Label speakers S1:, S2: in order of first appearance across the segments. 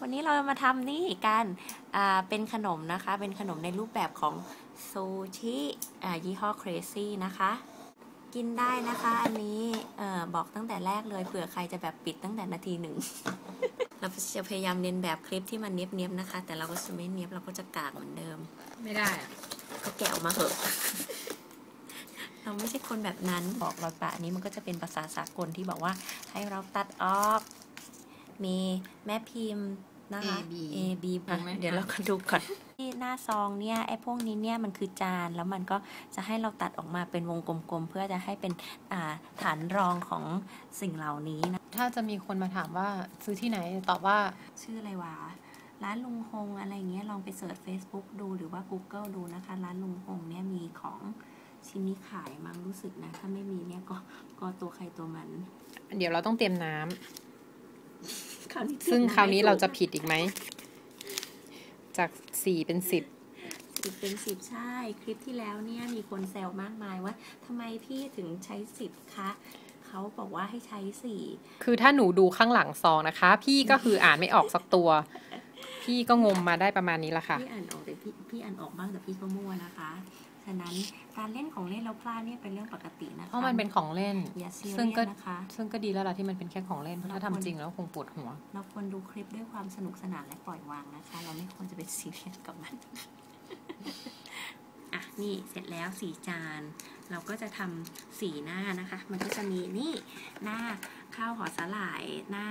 S1: วันนี้เรามาทำนี่กันอ่าเป็นขนมนะคะ เป็นขนมในรูปแบบของซูชิอ่ายี่ห้อ Crazy นะคะ กินได้นะคะอันนี้เออบอกตั้งแต่แรกเลยเผื่อใครจะแบบปิดตั้งแต่นาทีหนึ่ง เราจะพยายามเรียนแบบคลิปที่มันเนียบๆนะคะ แต่เราก็จะไม่เนียบเราก็จะกากเหมือนเดิม
S2: ไม่ได้อะ
S1: ก็แกะออกมาเหอะเราไม่ใช่คนแบบนั้นบอกเราปะอันนี้มันก็จะเป็นภาษาสากลที่บอกว่าให้เราตัดออก มีแม่พิมพ์นะคะ
S2: A B
S1: A B
S2: ถูกไหม
S1: เดี๋ยวเราก็ดูก่อนที่หน้าซองเนี่ยไอ้พวกนี้เนี่ยมันคือจานแล้วมันก็จะให้เราตัดออกมาเป็นวงกลมๆ เพื่อจะให้เป็นอ่าฐานรองของสิ่งเหล่านี้นะ
S2: ถ้าจะมีคนมาถามว่าซื้อที่ไหนตอบว่า
S1: ชื่ออะไรวะร้านลุงฮงอะไรเงี้ยลองไปเสิร์ช Facebook ดูหรือว่า Google ดูนะคะ ร้านลุงฮงเนี่ยมีของชิ้นนี้ขายมั้งรู้สึกนะ ถ้าไม่มีเนี่ยก็ก็ตัวใครตัวมัน
S2: เดี๋ยวเราต้องเตรียมน้ำ
S1: คราวนี้
S2: ซึ่งคราวนี้เราจะผิดอีกไหม จากสี่เป็นสิบ
S1: สิบเป็นสิบใช่ คลิปที่แล้วเนี่ยมีคนแซวมากมายว่าทำไมพี่ถึงใช้สิบคะเขาบอกว่าให้ใช้สี่
S2: คือถ้าหนูดูข้างหลังซองนะคะ พี่ก็คืออ่านไม่ออกสักตัว พี่ก็งมมาได้ประมาณนี้ละค่ะ
S1: พี่อ่านออกแต่พี่พี่อ่านออกบ้างแต่พี่ก็มั่วนะคะ ฉะนั้นการเล่นของเล่นเราพลาดเนี่ยเป็นเรื่องปกตินะคะ
S2: เพราะมันเป็นของเล่น
S1: อย่าซี
S2: ซึ่
S1: เรี
S2: ง
S1: ย
S2: ก็
S1: สนะคะ
S2: ซึ่งก็ดีแล้วล่ะที่มันเป็นแค่ของเล่นเพราะถ้าทำจริงแล้วคงปวดหัว
S1: เราควรดูคลิปด้วยความสนุกสนานและปล่อยวางนะคะ เราไม่ควรจะเป็นซีเรียสกับมันอะนี่เสร็จแล้วสี่จาน เราก็จะทำสี่หน้านะคะ มันก็จะมีนี่หน้าข้าวห่อสาหร่ายหน้า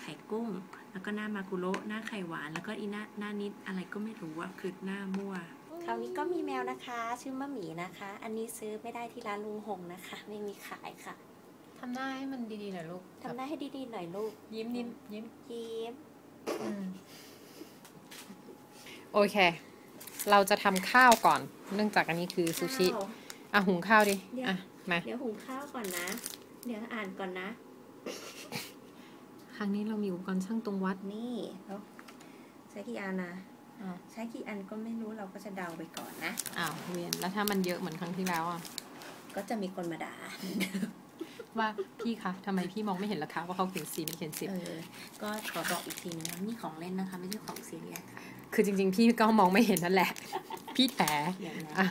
S1: ไข่กุ้ง แล้วก็หน้ามากุโระหน้าไข่หวาน แล้วก็อีหน้าหน้านิดอะไรก็ไม่รู้อะคือหน้ามั่วค ราวนี้ก็มีแมวนะคะ ชื่อมะหมีนะคะ อันนี้ซื้อไม่ได้ที่ร้านลุงหงนะคะ ไม่มีขายค่ะ
S2: ทำหน้าให้มันดีๆหน่อยลูก
S1: ทำหน้าให้ดีๆหน่อยลูก
S2: ยิ้มยิ้มยิ้ม
S1: ยิ้ม
S2: โอเค เราจะทำข้าวก่อน เนื่องจากอันนี้คือซูชิ
S1: ข้าว
S2: อะหุงข้าวดิ
S1: เดี๋ยว
S2: อะมา
S1: เดี๋ยวหุงข้าวก่อนนะ เดี๋ยวอ่านก่อนนะ
S2: ครั้งนี้เรามีอุปกรณ์ช่างตรงวัด
S1: นี่แล้วใช้กี่อันนะ
S2: อ้าว
S1: ใช้กี่อันก็ไม่รู้เราก็จะเดาไปก่อนนะ
S2: อ้าวเวียนแล้วถ้ามันเยอะเหมือนครั้งที่แล้วอะ
S1: ก็จะมีคนมาด่า
S2: ว่าพี่คะทำไมพี่มองไม่เห็นราคาว่าเขาเขียนสี่ไม่เขียนสิบ
S1: เออก็ขอบอกอีกทีนึงนะนี่ของเล่นนะคะ ไม่ใช่ของซีเรียสค่ะ
S2: คือจริง ๆ พี่ก็มองไม่เห็นนั่นแหละ พี่แถ
S1: อย่างนั้น
S2: อะ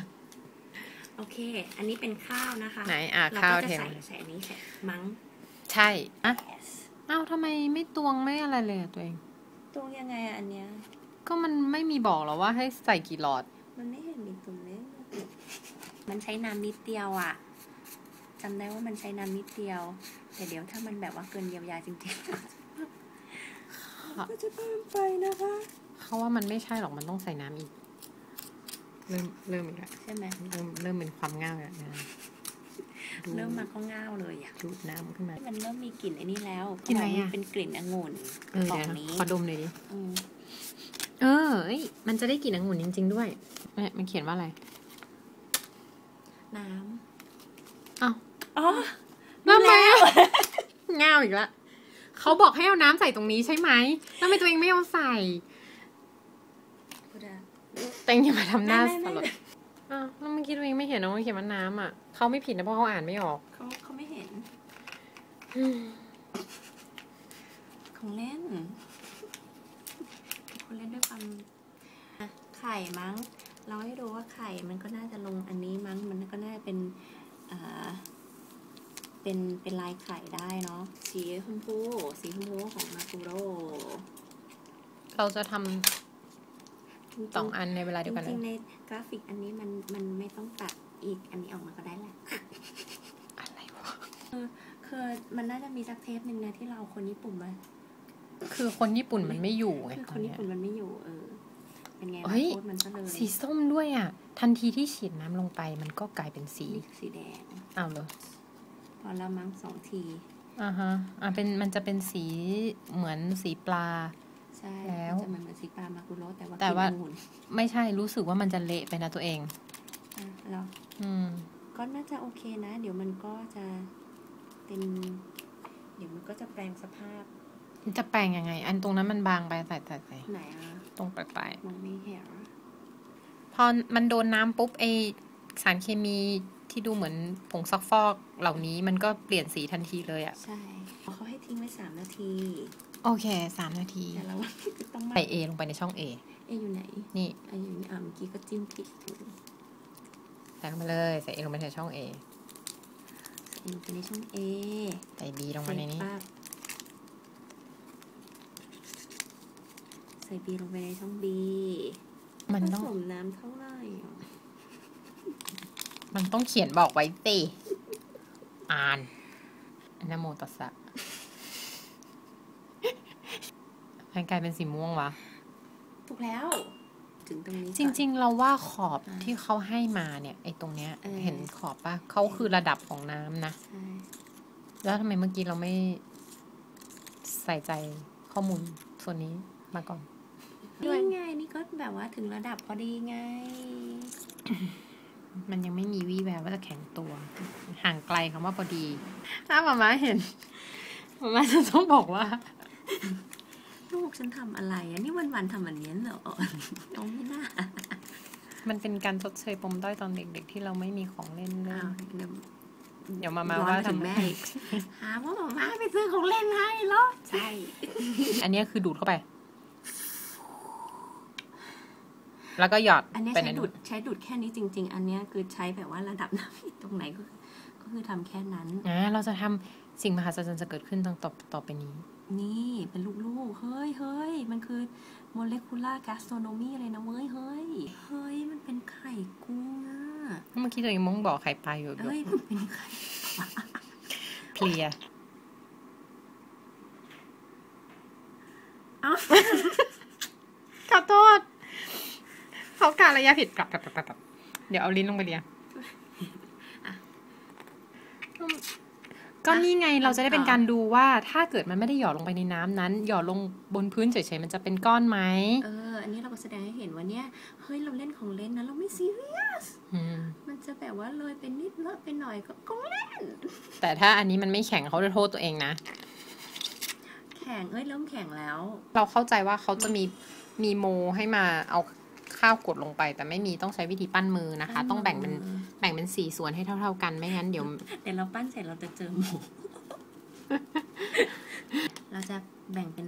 S1: โอเค อันนี้เป็นข้าวนะคะ
S2: ไหนอะ
S1: เรา
S2: ข้าว
S1: ก็จะ
S2: เทม
S1: ใส่ใส่อันนี้ใส่มั้ง
S2: ใช่ อะ
S1: yes
S2: อ้าวทำไมไม่ตวงไม่อะไรเลยอะตัวเอง
S1: ตรงยังไงอะอันเนี้ย
S2: ก็มันไม่มีบอกหรอว่าให้ใส่กี่หลอด
S1: มันไม่เห็นมีตุ่มเลยมันใช้น้ำนิดเดียวอะจำได้ว่ามันใช้น้ำนิดเดียว แต่เดี๋ยวถ้ามันแบบว่าเกินเยียวยาจริงๆก็จะเพิ่มไปนะคะ
S2: เขาว่ามันไม่ใช่หรอกมันต้องใส่น้ำอีก เริ่มเริ่มอีกแล้ว
S1: ใช่ไหม
S2: เริ่มเริ่มเป็นความง่ายแล้วนะดู
S1: เริ่มมาก็ง่าวเลยอะ
S2: ดูดน้ำขึ้นมา
S1: มันเริ่มมีกลิ่นไอ้นี่แล้ว
S2: กลิ่นอะไรอะ
S1: มันเป็นกลิ่นองุ่น
S2: เออก
S1: ล่อ
S2: เดี๋ยว
S1: ง
S2: นะ
S1: นี้
S2: ขอดมหน่อยดิ
S1: อืม
S2: เออเอ้ยมันจะได้กลิ่นองุ่นจริง ๆ ด้วยเนี่ยมันเขียนว่าอะไร
S1: น้
S2: อ้าวำ
S1: อ๋อ
S2: ทำไมอะง่าวอีกละเขาบอกให้เอาน้ำใส่ตรงนี้ใช่ไหมแล้วทำไมตัวเองไม่เอาใส่
S1: พูดอะ
S2: ตัวเองอย่ามาทำหน้า
S1: ไม่
S2: ส
S1: ไม่
S2: ลด
S1: ไม่
S2: อ้าวแล้วเมื่อกี้ตัวเองไม่เห็นนะว่าเขียนว่าน้ำอะเขาไม่ผิดนะเพราะเขาอ่านไม่ออก
S1: เขาเขาไม่เห็น ของเล่นคนเล่นด้วยความอะไข่มั้ง เราให้ดูว่าไข่มันก็น่าจะลงอันนี้มั้ง มันก็น่าจะเป็นอ่าเป็นเป็นลายไข่ได้เนาะ สีชมพูสีชมพูของมาคุโร
S2: เราจะทำสองอันในเวลา
S1: จ
S2: เดียวกันเล
S1: ริ
S2: ย
S1: งๆในกราฟิกอันนี้มันมันไม่ต้องตัดอีกอันนี้ออกมาก็ได้แหละ
S2: อะไรวะ
S1: คือมันน่าจะมีสักเทปหนึ่งนะที่เราเอาคนญี่ปุ่นมา
S2: คือคนญี่ปุ่นมันไม่อยู่ไง
S1: คือ
S2: ต
S1: ค
S2: อน
S1: น
S2: เนี้
S1: ญี่
S2: ย
S1: ปุ่นมันไม่อยู่เออ เป็นไง
S2: เฮ้ย
S1: โค้ดมันซะเลย
S2: สีส้มด้วยอะ ทันทีที่ฉีดน้ำลงไปมันก็กลายเป็นสี
S1: นี่คือสีแดง
S2: อ้าวเหรอ
S1: พอละมั้งสองที
S2: อ่าฮะอ่าเป็นมันจะเป็นสีเหมือนสีปลา
S1: ใช่
S2: แล้ว
S1: มันจะเหมือนเหมือนสีปลามากุโรแต่ว่า
S2: แต่ว่า
S1: กินองุ่น
S2: ไม่ใช่รู้สึกว่ามันจะเละไปนะตัวเอง
S1: อะแล้ว
S2: อืม
S1: ก็น่าจะโอเคนะ เดี๋ยวมันก็จะเป็น เดี๋ยวมันก็จะแปลงสภาพ
S2: จะแปลงยังไง อันตรงนั้นมันบางไปใส่ใส่ใส่
S1: ไหนอะ
S2: ตรงปลาย
S1: มองไม่เห็น
S2: ๆพอมันโดนน้ำปุ๊บไอสารเคมีที่ดูเหมือนผงซักฟอกเหล่านี้มันก็เปลี่ยนสีทันทีเลยอะ่ะ
S1: ใช่เขาให้ทิ้งไว้สามนาที
S2: โอโอเคสามนาที
S1: แต่เราต้องมา
S2: ใส่ A ลงไปในช่อง A
S1: เอะอยู่ไหน
S2: นี่
S1: อะอยู่นี่อะเมื่อกี้ก็จิ้มผิดถูก
S2: ใส่เข้ามาเลยใส่ A ลงไปในช่อง A
S1: ใส่ลงไปในช่อง A
S2: ใส่ B ลงไปในนี้
S1: ใส่ปั๊บใส่ B ลงไปในช่อง B
S2: มัน
S1: ผ
S2: ต้อง
S1: สมน้ำเท่าไหร่อะ
S2: มันต้องเขียนบอกไว้สิอ่านนะโมตัสสะมันกลายเป็นสีม่วงวะ
S1: ถูกแล้ว ถึงตรงนี้
S2: จริง ๆ เราว่าขอบที่เขาให้มาเนี่ย ไอ้ตรงเนี้ย
S1: เออ
S2: เห็นขอบปะเขาคือระดับของน้ำนะ
S1: ๆใช่
S2: แล้วทำไมเมื่อกี้เราไม่ใส่ใจข้อมูลส่วนนี้มาก่อน
S1: นี่ไงนี่ก็แบบว่าถึงระดับพอดีไง
S2: มันยังไม่มีวี่แววว่าจะแข็งตัว ห่างไกลคำว่าพอดี ถ้ามาม่าเห็นมาม่าจะต้องบอกว่า
S1: ลูกฉันทำอะไรอะนี่วันๆทำแบบนี้เหรอน้องไม่น่า
S2: มันเป็นการชดเชยปมด้อยตอนเด็กๆ ที่เราไม่มีของเล่นเล่
S1: อ้าวนเดี๋ยว
S2: เดี๋ยวมามา
S1: ร้อน
S2: ว่า
S1: ไปถึง
S2: ทำ
S1: แม่อีกหาว่าหมาม่าไปซื้อของเล่นให้เหรอใช่
S2: อันเนี้ยคือดูดเข้าไป แล้วก็หยอด
S1: อันเนี้ย
S2: ไป
S1: ใช้
S2: ใน
S1: ดู
S2: ดู
S1: ด
S2: ด
S1: ใช้ดูดแค่นี้จริง ๆ อันเนี้ยคือใช้แบบว่าระดับน้ำตรงไหนก็คือก็คือทำแค่นั้น
S2: อ่าเราจะทำสิ่งมหัศจรรย์จะเกิดขึ้นต่อต่อต่อไปนี้
S1: นี่เป็นลูกๆ เฮ้ยเฮ้ยมันคือโมเลกุลาร์แกสโทรโนมีอะไรนะเว้ยเฮ้ย เฮ้ย มันเป็นไข่กุ้งอะ
S2: เมื่อกี้ตัวเองมองบอกไข่ปลาอยู่
S1: เอ้ยมันเป็นไข่
S2: เพลีย
S1: เอ้า
S2: ขอโทษเขากา รระยะผิดกลับกลับกลับกลับกลับเดี๋ยวเอาลิ้นลงไปเลียก็นี่ไงเราจะได้เป็นการดูว่าถ้าเกิดมันไม่ได้หยอดลงไปในน้ำนั้น หยอดลงบนพื้นเฉยๆมันจะเป็นก้อนไหม
S1: เอออันนี้เราก็แสดงให้เห็นว่าเนี่ยเฮ้ยเราเล่นของเล่นนะเราไม่ซีเรียส
S2: อืม
S1: มันจะแบบว่าเลยไปนิดเลอะไปหน่อยก็ของเล่น
S2: แต่ถ้าอันนี้มันไม่แข็งเขาจะโทษตัวเองนะ
S1: แข็งเอ้ยเริ่มแข็งแล้ว
S2: เราเข้าใจว่าเขาจะมีมีโมให้มาเอา ข้าวกดลงไป แต่ไม่มีต้องใช้วิธีปั้นมือนะคะ ต้องแบ่งเป็นแบ่งเป็นสี่ส่วนให้เท่า ๆ กันไม่งั้นเดี๋ยว
S1: เดี๋ยวเราปั้นเสร็จเราจะเจอหมูเราจะแบ่งเป็น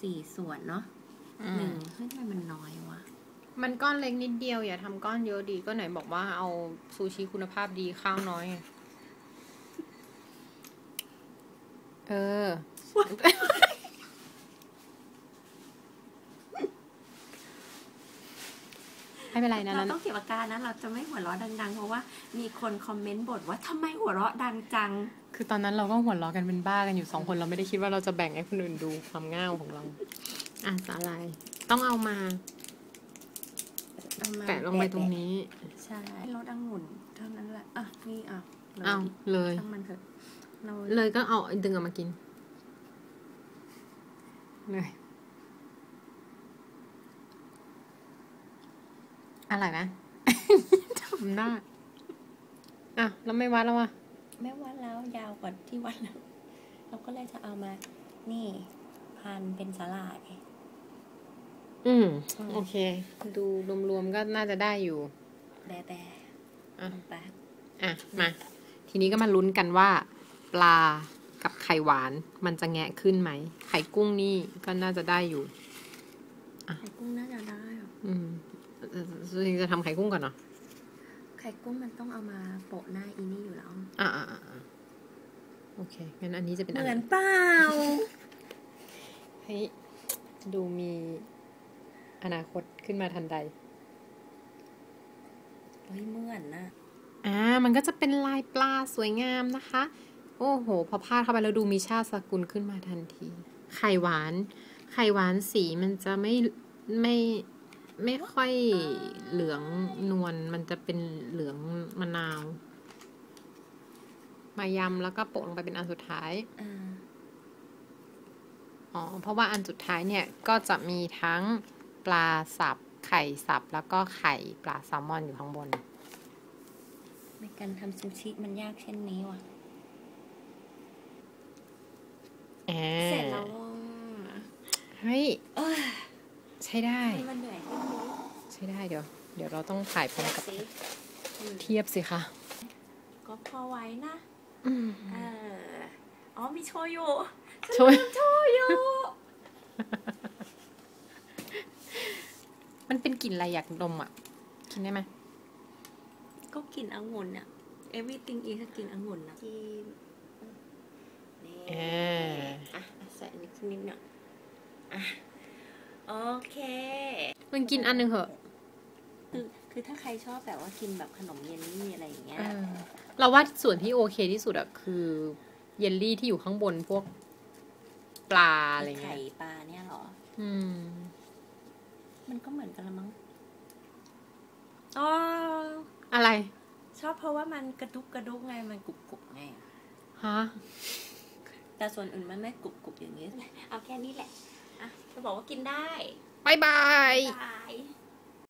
S1: สี่ส่วนเนาะหนึ่งเฮ้ยทำไมมันน้อยวะ
S2: มันก้อนเล็กนิดเดียวอย่าทำก้อนเยอะดีก็ไหนบอกว่าเอาซูชิคุณภาพดีข้าวน้อยไงเออ ไม่เป็นไรนะ
S1: เรา
S2: นั้น
S1: ต้องเก็บอาการนะเราจะไม่หัวเราะดังๆ เพราะว่ามีคนคอมเมนต์บ่นว่าทำไมหัวเราะดังจัง
S2: คือตอนนั้นเราก็หัวเราะกันเป็นบ้ากันอยู่สองคนเราไม่ได้คิดว่าเราจะแบ่งให้คนอื่นดูความง่าวของเรา อะสาลายต้องเอามา
S1: เอามา
S2: แตะลงไปตรงนี้
S1: ใช่รสองุ่นเท่านั้นแหละอะนี่อะเลย
S2: เอาเลย
S1: ช่างมันเถอะเรา
S2: เลยก็เอาดึงออกมากินเลย อะไรนะทำหน้าอะแล้วไม่วัดแล้ววะ
S1: แม่วัดแล้วยาวกว่าที่วัดแล้วเราก็เลยจะเอามา นี่พันเป็นสาหร่าย
S2: อืม
S1: อืม
S2: โอเค ดูรวมๆก็น่าจะได้อยู่
S1: แบะแบะ
S2: อะ
S1: แบะ
S2: อะ มา ทีนี้ก็มาลุ้นกันว่า ปลากับไข่หวานมันจะแงะขึ้นไหม ไข่กุ้งนี่ก็น่าจะได้อยู่
S1: ไข่กุ้งน่าจะได้อะ
S2: อืมเอ่อ จริงๆจะทำไข่กุ้งก่อนเนาะ
S1: ไข่กุ้งมันต้องเอามาโปะหน้าอีนี่อยู่แล้ว
S2: อ่าอ่าอ่าโอเค งั้นอันนี้จะเป็น
S1: เห
S2: อัน
S1: มือนเปล่า
S2: เฮ้ยดูมีอนาคตขึ้นมาทันใด
S1: เฮ้ยเหมือนนะ
S2: อ่า มันก็จะเป็นลายปลาสวยงามนะคะ โอ้โห พอพาดเข้าไปแล้วดูมีชาติสกุลขึ้นมาทันที ไข่หวาน ไข่หวานสีมันจะไม่ไม่ ไม่ค่อยเหลืองนวลมันจะเป็นเหลืองมะนาวมายำแล้วก็โปะลงไปเป็นอันสุดท้าย
S1: อ่า
S2: อ๋อเพราะว่าอันสุดท้ายเนี่ยก็จะมีทั้งปลาสับไข่สับแล้วก็ไข่ปลาแซลมอนอยู่ข้างบน
S1: ในการทำซูชิมันยากเช่นนี้ว่ะ
S2: อ่า
S1: เสร็จแล้วว่ะ
S2: เฮ้ย
S1: เอ้ย
S2: ใช้ได้
S1: ทำไมมันเหนื่อยขึ้นรู้
S2: ใช้ได้เดี๋ยว เดี๋ยวเราต้องถ่ายพร้อมกับ
S1: สิอืม
S2: เทียบสิคะ
S1: ก็พอไว้นะ
S2: อืม
S1: เอออ๋อ มีโชยุ
S2: โชย
S1: โชยุ
S2: มันเป็นกลิ่นอะไรอยากดมอะ กินได้ไหม
S1: ก็กินองุ่นอะ everything is กินองุ่นนะกินนี่
S2: เออ
S1: อะ ใส่อันนี้สักนิดหน่อยอะ โอเค
S2: มันกินอันหนึ่งเหอะ
S1: คือคือถ้าใครชอบแบบว่ากินแบบขนมเยลลี่อะไรอย่างเงี้ย
S2: เออ เราว่าส่วนที่โอเคที่สุดอะคือเยลลี่ที่อยู่ข้างบนพวกปลาอะไรเงี้
S1: ไข่
S2: ย
S1: ปลาเนี่ยเหรอ
S2: อืม
S1: มันก็เหมือนกันละมั้ง อ๋อ
S2: อะไร
S1: ชอบเพราะว่ามันกระดุกกระดุกไง มันกรุบกรุบไง
S2: ฮะ
S1: แต่ส่วนอื่นมันไม่กรุบกรุบอย่างนี้ เอาแค่นี้แหละ อะจะบอกว่ากินได้
S2: บายบาย
S1: บาย